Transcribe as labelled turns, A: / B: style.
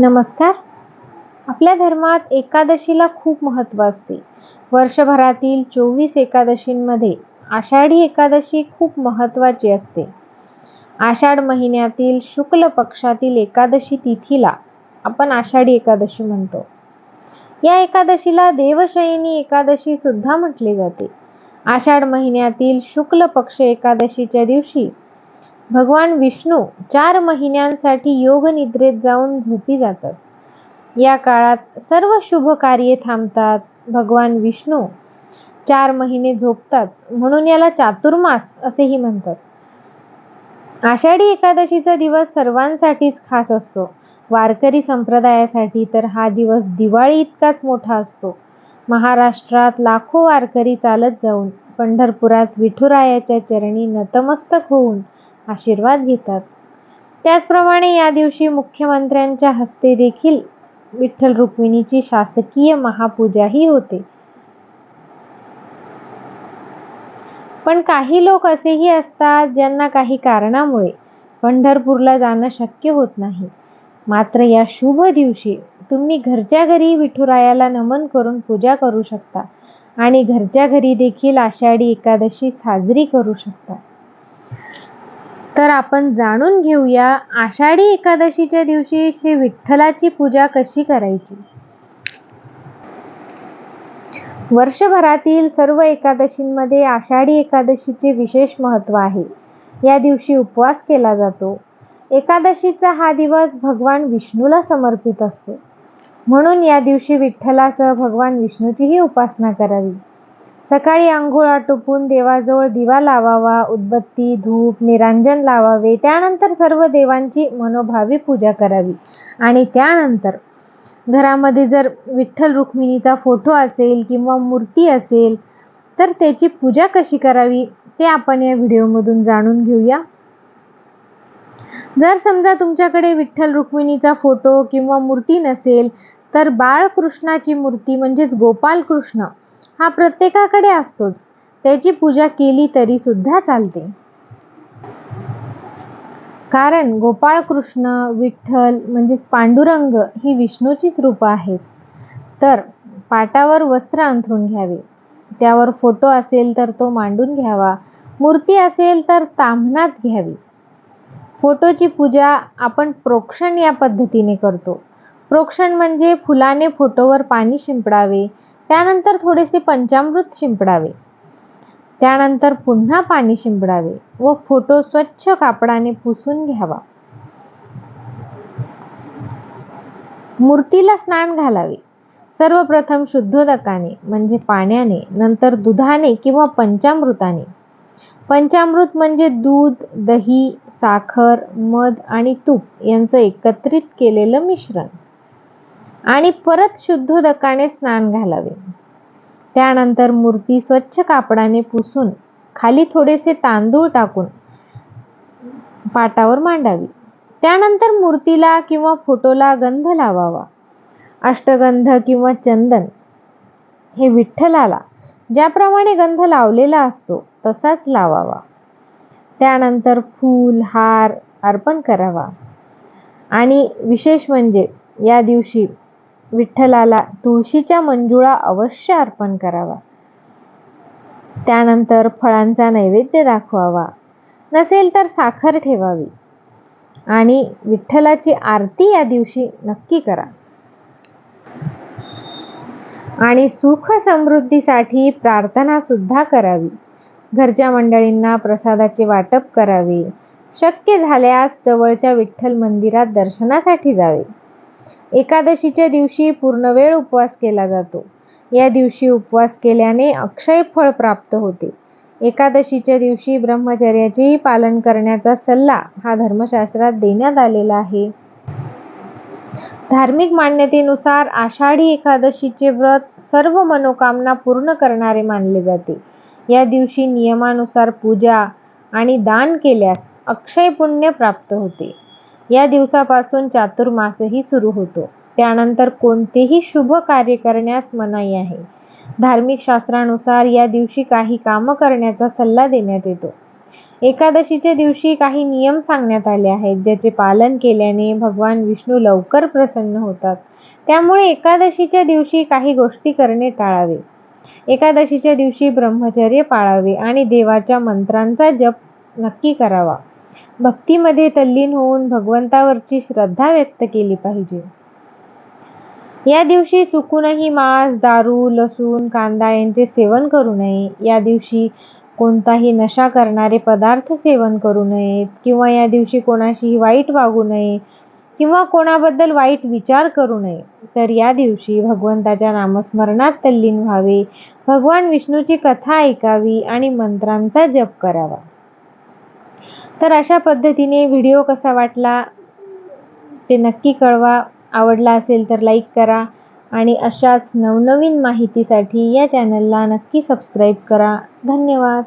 A: नमस्कार. आपल्या धर्मात एकादशीला खूप महत्त्व असते. वर्षभरातील चोवीस एकादशींमध्ये आषाढी एकादशी खूप महत्त्वाची असते. आषाढ महिन्यातील शुक्ल पक्षातील एकादशी तिथीला आपण आषाढी एकादशी म्हणतो. या एकादशीला देवशयनी एकादशी सुद्धा म्हटले जाते. आषाढ महिन्यातील शुक्ल पक्ष एकादशीच्या दिवशी भगवान विष्णू चार महिन्यांसाठी योग निद्रेत जाऊन झोपी जातात. या काळात सर्व शुभ कार्ये थांबतात. भगवान विष्णू चार महिने झोपतात म्हणून याला चातुर्मास असेही म्हणतात. आषाढी एकादशीचा दिवस सर्वांसाठीच खास असतो. वारकरी संप्रदायासाठी तर हा दिवस दिवाळी इतकाच मोठा असतो. महाराष्ट्रात लाखो वारकरी चालत जाऊन पंढरपुरात विठुरायाच्या चरणी नतमस्तक होऊन आशीर्वाद घेतात. त्याचप्रमाणे या दिवशी मुख्यमंत्र्यांच्या हस्ते देखील विठ्ठल रुक्मिणीची शासकीय महापूजाही होते. पण काही लोक असेही असतात ज्यांना काही कारणामुळे पंढरपूरला जाणं शक्य होत नाही. मात्र या शुभ दिवशी तुम्ही घरच्या घरी विठुरायाला नमन करून पूजा करू शकता आणि घरच्या घरी देखील आषाढी एकादशी साजरी करू शकता. तर आपण जाणून घेऊया आषाढी एकादशीच्या दिवशी श्री विठ्ठलाची पूजा कशी करायची. वर्षभरातील सर्व एकादशींमध्ये आषाढी एकादशीचे विशेष महत्त्व आहे. या दिवशी उपवास केला जातो. एकादशीचा हा दिवस भगवान विष्णूला समर्पित असतो. म्हणून या दिवशी विठ्ठलासह भगवान विष्णूचीही उपासना करावी. सकाळी आंघोळ आटोपून देवाजवळ दिवा लावावा उदबत्ती धूप निरांजन लावावे त्यानंतर सर्व देवांची मनोभावी पूजा करावी. आणि त्यानंतर घरामध्ये जर विठ्ठल रुक्मिणीचा फोटो असेल किंवा मूर्ती असेल तर त्याची पूजा कशी करावी ते आपण या व्हिडिओमधून जाणून घेऊया. जर समजा तुमच्याकडे विठ्ठल रुक्मिणीचा फोटो किंवा मूर्ती नसेल तर बाळकृष्णाची मूर्ती म्हणजेच गोपाल कृष्ण हा प्रत्येकाकडे असतोच. त्याची पूजा केली तरी सुद्धा चालते. कारण गोपाळकृष्ण विठ्ठल म्हणजेच पांडुरंग ही विष्णूचीच रूपं आहेत. तर पाटावर वस्त्र अंथरून घ्यावे. त्यावर फोटो असेल तर तो मांडून घ्यावा. मूर्ती असेल तर ताम्हनात घ्यावी. फोटोची पूजा आपण प्रोक्षण या पद्धतीने करतो. प्रोक्षण म्हणजे फुलाने फोटोवर पाणी शिंपडावे. त्यानंतर थोडेसे पंचामृत शिंपडावे. त्यानंतर पुन्हा पाणी शिंपडावे व फोटो स्वच्छ कापडाने पुसून घ्यावा. मूर्तीला स्नान घालावे. सर्वप्रथम शुद्धोदकाने म्हणजे पाण्याने नंतर दुधाने किंवा पंचामृताने. पंचामृत म्हणजे दूध दही साखर मध आणि तूप यांचं एकत्रित केलेलं मिश्रण. आणि परत शुद्धोदकाने स्नान घालावे. त्यानंतर मूर्ती स्वच्छ कापडाने पुसून खाली थोडेसे तांदूळ टाकून पाटावर मांडावी. त्यानंतर मूर्तीला किंवा फोटोला गंध लावावा. अष्टगंध किंवा चंदन हे विठ्ठलाला ज्याप्रमाणे गंध लावलेला असतो तसाच लावावा. त्यानंतर फूल हार अर्पण करावा. आणि विशेष म्हणजे या दिवशी विठ्ठलाला तुळशीच्या मंजुळा अवश्य अर्पण करावा. त्यानंतर फळांचा नैवेद्य दाखवावा. नसेल तर साखर ठेवावी. आणि विठ्ठलाची आरती या दिवशी नक्की करा. आणि सुख समृद्धीसाठी प्रार्थना सुद्धा करावी. घरच्या मंडळींना प्रसादाचे वाटप करावे. शक्य झाल्यास जवळच्या विठ्ठल मंदिरात दर्शनासाठी जावे. एकादशीच्या दिवशी पूर्णवेळ उपवास केला जातो. या दिवशी उपवास केल्याने अक्षय फळ प्राप्त होते. एकादशीच्या दिवशी ब्रह्मचर्याचेही पालन करण्याचा सल्ला हा धर्मशास्त्रात देण्यात आलेला आहे. धार्मिक मान्यतेनुसार आषाढी एकादशीचे व्रत सर्व मनोकामना पूर्ण करणारे मानले जाते. या दिवशी नियमानुसार पूजा आणि दान केल्यास अक्षय पुण्य प्राप्त होते. या दिवसापासून चातुर्मासही सुरू होतो. त्यानंतर कोणतेही शुभ कार्य करण्यास मनाई आहे. धार्मिक शास्त्रानुसार या दिवशी काही कामं करण्याचा सल्ला देण्यात येतो. एकादशीच्या दिवशी काही नियम सांगण्यात आले आहेत ज्याचे पालन केल्याने भगवान विष्णू लवकर प्रसन्न होतात. त्यामुळे एकादशीच्या दिवशी काही गोष्टी करणे टाळावे. एकादशीच्या दिवशी ब्रह्मचर्य पाळावे आणि देवाच्या मंत्रांचा जप नक्की करावा. भक्तीमध्ये तल्लीन होऊन भगवंतावरची श्रद्धा व्यक्त केली पाहिजे. या दिवशी चुकूनही मांस दारू लसूण कांदा यांचे सेवन करू नये. या दिवशी कोणताही नशा करणारे पदार्थ सेवन करू नयेत किंवा या दिवशी कोणाशीही वाईट वागू नये किंवा कोणाबद्दल वाईट विचार करू नये तर या दिवशी भगवंताच्या नामस्मरणात तल्लीन व्हावे. भगवान विष्णूची कथा ऐकावी आणि मंत्रांचा जप करावा. तर अशा पद्धतीने व्हिडिओ कसा वाटला ते नक्की कळवा. आवडला असेल तर लाईक करा आणि अशाच नवनवीन माहितीसाठी या चॅनलला नक्की सबस्क्राईब करा. धन्यवाद.